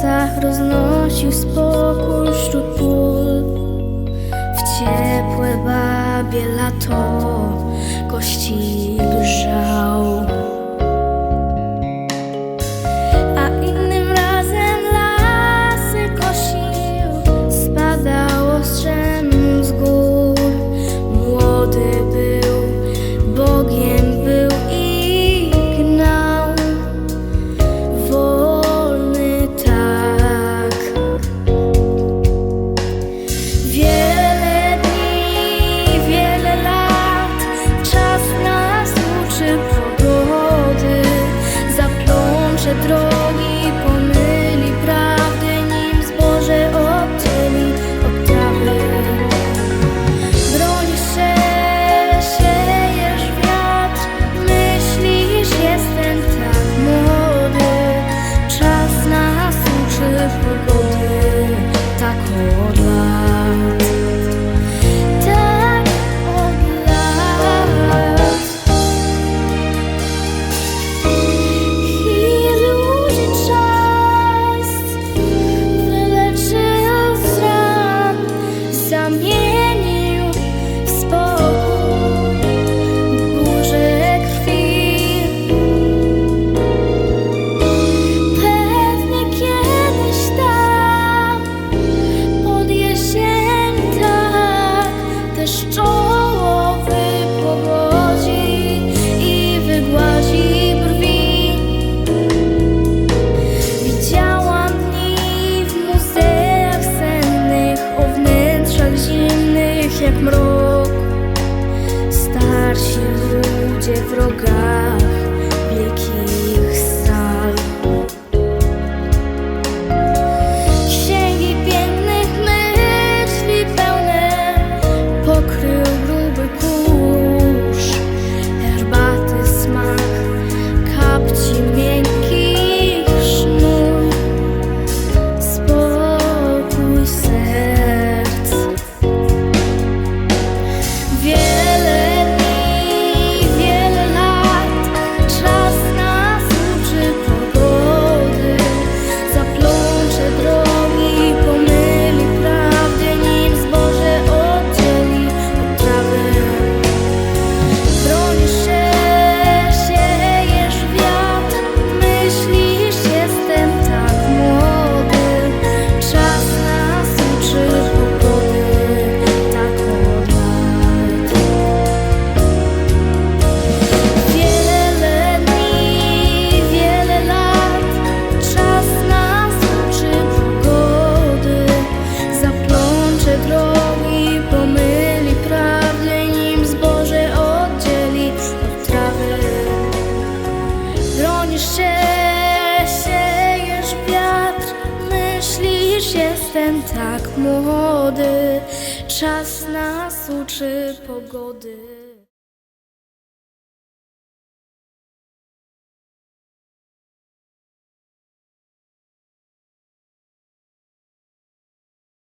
plecach roznosił spokój wśród pól. W ciepłe babie lato kości grzał Wiele dni, wiele lat, czas nas uczy pogody, zaplącze drogi. Ciszy siejesz wiatr, myślisz jestem tak młody. Czas nas uczy pogody.